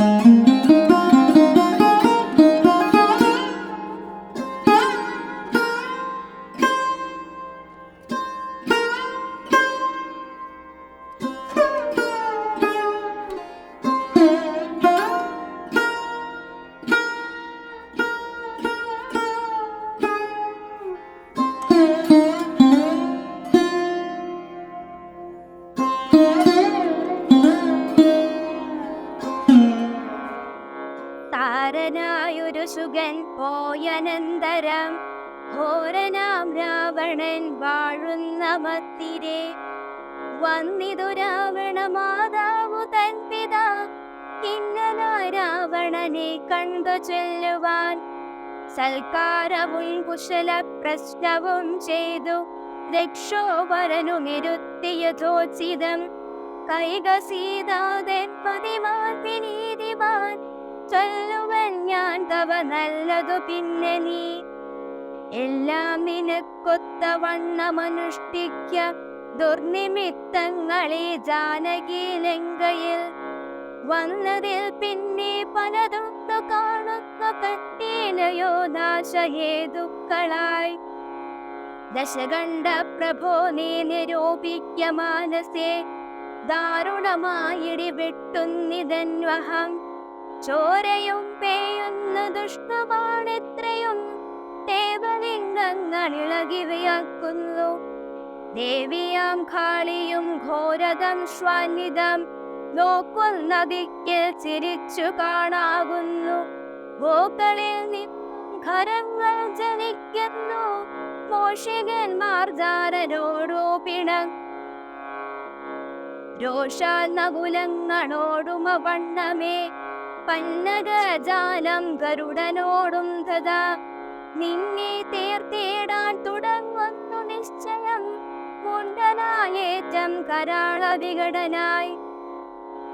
Música Sugan പോയനന്തരം ഘോരനാം Ravanan വാഴുന്ന മത്തിരെ വന്നിതു രാവണ മാതാവു തൻ പിതാ കിന്നനായ രാവണനെ കണ്ടു ചെല്ലുവാൻ. സൽക്കാരവും കുശല പ്രശ്നവും ചെയ്തു രക്ഷോപരനുമെരുത്തിയതോചിതം കൈക സീതാതൻ പതിമാൻ വിനീതിമാൻ ചൊല്ലുവൻ ഞാൻ തവ നല്ലതു പിന്നെ നീ. എല്ലാം നിനക്കൊത്ത വണ്ണമനുഷ്ഠിക്ക ദുർനിമിത്തങ്ങളെ ജാനകി ലങ്കയിൽ. വന്നതിൽ പിന്നെ പലതൊന്നു കാണുന്ന കട്ടീനയോ നാശഹേതുക്കളായി. ദശകണ്ഠ പ്രഭോ നീ നിരൂപിക്ക മാനസേ ദാരുണമായിടി വെട്ടുന്നിതന്വഹം ചോരയും പേയുന്ന ദുഷ്ടമാണെത്രയും ദേവലിംഗങ്ങൾ ഇളകി വിയക്കുന്നു ദേവിയാം കാളിയും ഘോരതം ശ്വാനിതം നോക്കുന്നതിക്ക് ചിരിച്ചു കാണാകുന്നു. ഗോക്കളിൽ ഖരങ്ങൾ ജനിക്കുന്നു. മോഷികന്മാർ പിണ രോഷാനകുലങ്ങളോടുമ വണ്ണമേ പന്നകജാലം ഗരുഡനോടും തഥാ നിന്നെ തേർത്തേടാൻ തുടങ്ങുന്നു നിശ്ചയം. മുണ്ടനായേറ്റം കരാള വികടനായി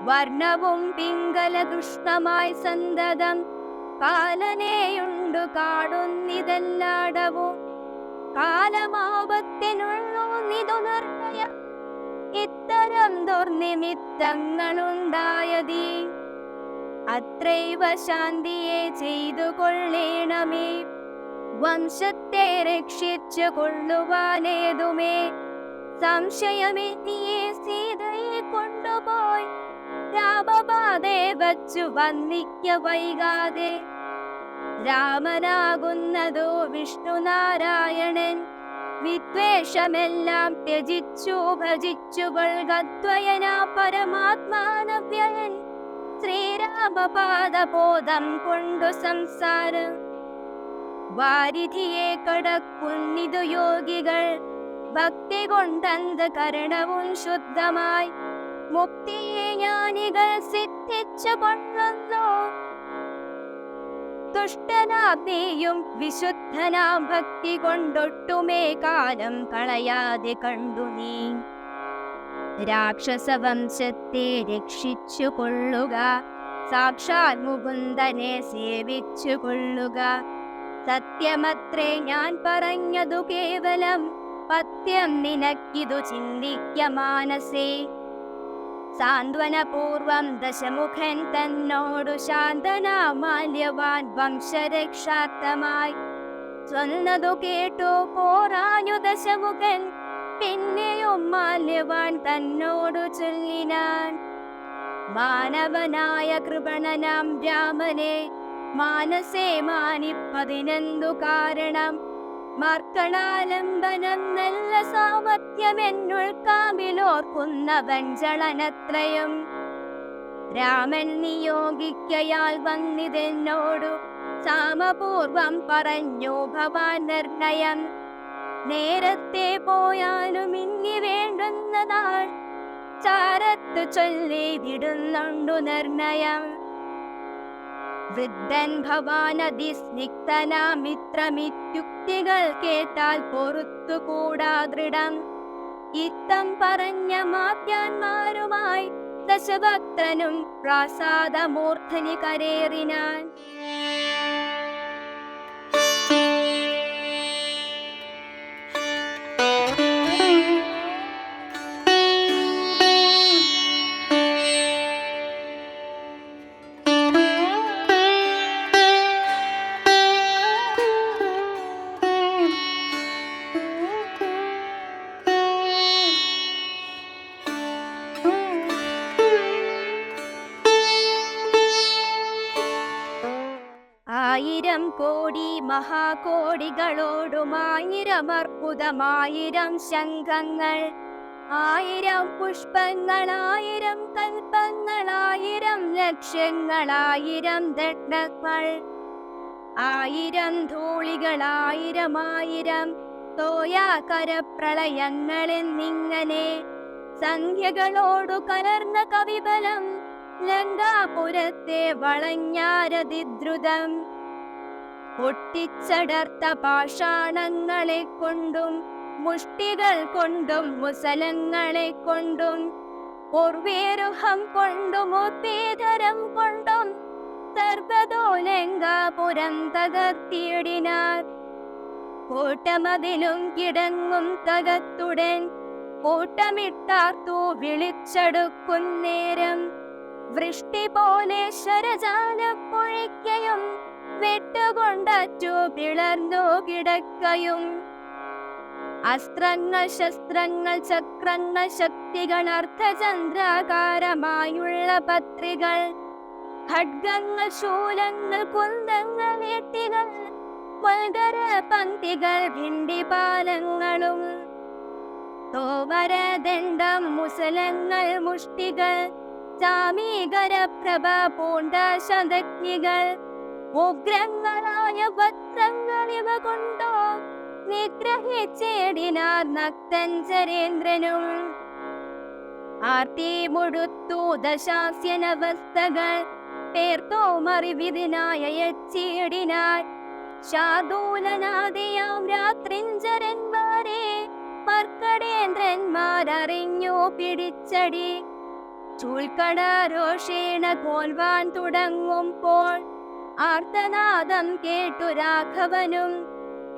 വർണവും പിങ്കല ദുഷ്ടമായി സന്തതം. കാലനെയുണ്ടു കാടുന്നിതെല്ലാടവും. കാലമാപത്തിനുള്ളൂ നിർണയം ഇത്തരം ദുർനിമിത്തങ്ങളുണ്ടായതീ. അത്രൈവ ശാന്തിയെ ചെയ്തു കൊള്ളേണമേ. വംശത്തെ രക്ഷിച്ചു കൊള്ളുവാനേതുമേ. സംശയമെത്തിയെ സീതയെ കൊണ്ടുപോയി. രാമപാതെ വച്ചു വന്നിക്ക വൈകാതെ. രാമനാകുന്നതോ വിഷ്ണുനാരായണൻ. വിദ്വേഷമെല്ലാം ത്യജിച്ചു ഭജിച്ചു കൊൾകദ്വയനാ പരമാത്മാനവ്യയൻ. ശ്രീരാമപാദബോധം കൊണ്ടു സംസാരം. വാരിധിയെ കടക്കുന്നിതു യോഗികൾ ഭക്തി കൊണ്ടന്ത് കരണവും ശുദ്ധമായി. മുക്തിയെ ജ്ഞാനികൾ സിദ്ധിച്ചു കൊള്ളുന്നു. ദുഷ്ടനാഗ്നിയും വിശുദ്ധനാം ഭക്തി കൊണ്ടൊട്ടുമേ കാലം കളയാതെ കണ്ടു നീ. രാക്ഷസവംശത്തെ രക്ഷിച്ചു കൊള്ളുക സാക്ഷാൽ മുകുന്ദനെ സേവിച്ചു സത്യമത്രേ ഞാൻ പറഞ്ഞതു കേവലം പത്യം നിനക്കിതു ചിന്തിക്ക മാനസേ. സാന്ത്വനപൂർവം ദശമുഖൻ തന്നോടു ശാന്തനാമാല്യവാൻ വംശരക്ഷാർത്ഥമായി. സ്വന്നതു കേട്ടു പോറാഞ്ഞു ദശമുഖൻ പിന്നെയും മാല്യവാൻ തന്നോടു ചൊല്ലിനാൻ. മാനവനായ കൃപണനാം രാമനെ മാനസേ മാനിപ്പതിനെന്തു കാരണം? മർക്കണാലംബനം നല്ല സാമർത്ഥ്യമെന്നുൾക്കാമിലോർക്കുന്ന വഞ്ചളനത്രയും രാമൻ നിയോഗിക്കയാൽ വന്നിതെന്നോടു സാമപൂർവം പറഞ്ഞു ഭവാൻ നിർണയം. നേരത്തെ പോയാലും ഇനി വേണ്ടുന്ന നാൾ ചാരത്ത് ചൊല്ലിവിടുന്നുണ്ടു നിർണയം. വൃദ്ധൻ ഭവാനതിസ്നിഗ്ധനാമിത്രമിത്യുക്തികൾ കേട്ടാൽ പൊറുത്തുകൂടാ ദൃഢം. ഇത്തം പറഞ്ഞ മാത്യാന്മാരുമായി ദശഭക്തനും പ്രാസാദമൂർധനി കരേറിനാൻ. കോടി മഹാകോടികളോടുമായിരം അർബുദമായിരം ശംഖങ്ങൾ. ആയിരം പുഷ്പങ്ങളായിരം കൽപ്പങ്ങളായിരം ലക്ഷ്യങ്ങളായിരം ദണ്ഡങ്ങൾ. ആയിരം ധൂളികളായിരം ആയിരം തോയാകര പ്രളയങ്ങളെന്നിങ്ങനെ സംഖ്യകളോടു കലർന്ന കവിബലം ലങ്കാപുരത്തെ വളഞ്ഞാരതിദ്രുതം. പൊട്ടിച്ചടർത്ത പാഷാണങ്ങളെ കൊണ്ടും മുഷ്ടികൾ കൊണ്ടും മുസലങ്ങളെ കൊണ്ടും ഓർവേരുഹം കൊണ്ടും ഒത്തേതരം കൊണ്ടും സർവതോലങ്കാപുരം തകർത്തിയിടിനാർ. കോട്ടമതിലും കിടങ്ങും തകത്തുടൻ കൂട്ടമിട്ടാർത്തു വിളിച്ചെടുക്കുന്നേരം. വൃഷ്ടി പോലെ ശരജാലം പൊഴിക്കയും വെട്ടുകൊണ്ടറ്റു പിളർന്നു കിടക്കയും. അസ്ത്രങ്ങൾ ശസ്ത്രങ്ങൾ ചക്രങ്ങൾ ശക്തികൾ അർദ്ധചന്ദ്രാകാരമായുള്ള പത്രികൾ. ഖഡ്ഗങ്ങൾ ശൂലങ്ങൾ കുന്തങ്ങൾ വേട്ടികൾ മകര പന്തികൾ ഭിണ്ടിപാലങ്ങളും. തോമരദണ്ഡം മുസലങ്ങൾ മുഷ്ടികൾ ചാമീകര പ്രഭ പൂണ്ട ശതജ്ഞികൾ ഉഗ്രങ്ങളായ പത്രങ്ങൾ ഇവ കൊണ്ടോ? നിഗ്രഹിച്ചേടിനാർ നക്തഞ്ചരേന്ദ്രനും ആർത്തി മുഴുത്തു ദശാസ്യനവസ്ഥകൾ പേർത്തോ മറിവിതിനായ യച്ചേടിനാർ. ശാദൂലനാദിയാം രാത്രിഞ്ചരന്മാരെ മർക്കടേന്ദ്രന്മാരറിഞ്ഞു പിടിച്ചടി. ചൂൽക്കട രോഷേണ കോൽവാൻ തുടങ്ങുമ്പോൾ ആർത്തനാദം കേട്ടു രാഘവനും.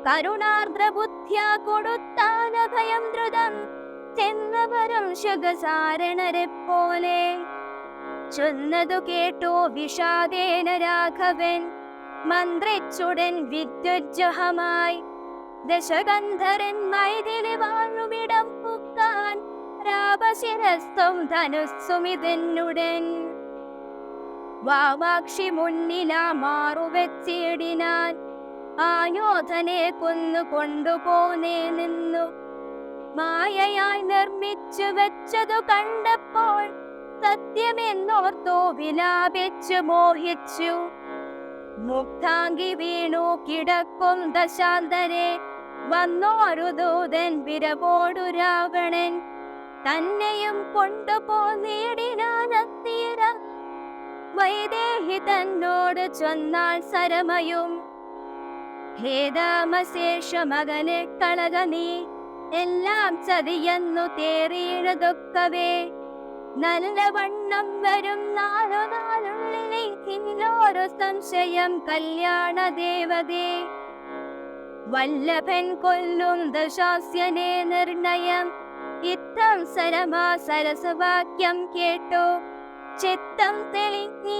കരുണാർദ്രബുദ്ധ്യ കൊടുത്താന ഭയം ദ്രുതം. ചെന്നവരും ശുഗസാരണരെ പോലെ ചൊന്നതു കേട്ടോ വിഷാദേന രാഘവൻ. മന്ത്രിച്ചുടൻ വിദ്യുജ്ജഹമായി. ദശഗന്ധരൻ മൈഥിലി വാഴുമിടം പുക്കാൻ. രാപശിരസ്തും ധനുസ്സുമിതെന്നുടൻ. വാമാക്ഷി മുന്നിലാ മാറുവെച്ചിടിനാൻ ആയോധനെ കൊന്നു കൊണ്ടുപോന്നേ നിന്നു. മായയായി നിർമ്മിച്ചു വെച്ചതു കണ്ടപ്പോൾ സത്യമെന്നോർത്തോ വിലാപിച്ചു മോഹിച്ചു. മുക്താങ്കി വീണു കിടക്കും ദശാന്തരെ. വന്നോരു ദൂതൻ വിരവോടു രാവണൻ. തന്നെയും കൊണ്ടുപോന്നിടിനാനത്തീരം വൈദേഹി തന്നോട് ചൊന്നാൽ സരമയും. ഭേദാമശേഷ മകനെ കളക നീ. എല്ലാം ചതിയെന്നു തേറിയിടതൊക്കവേ നല്ല വണ്ണം വരും നാലു നാളുള്ളിലേക്കിന്നോരു സംശയം കല്യാണ ദേവതേ. വല്ലഭൻ കൊല്ലും ദശാസ്യനെ നിർണയം. ഇത്തം സരമാ സരസവാക്യം കേട്ടു. ചെത്തം തെളിഞ്ഞ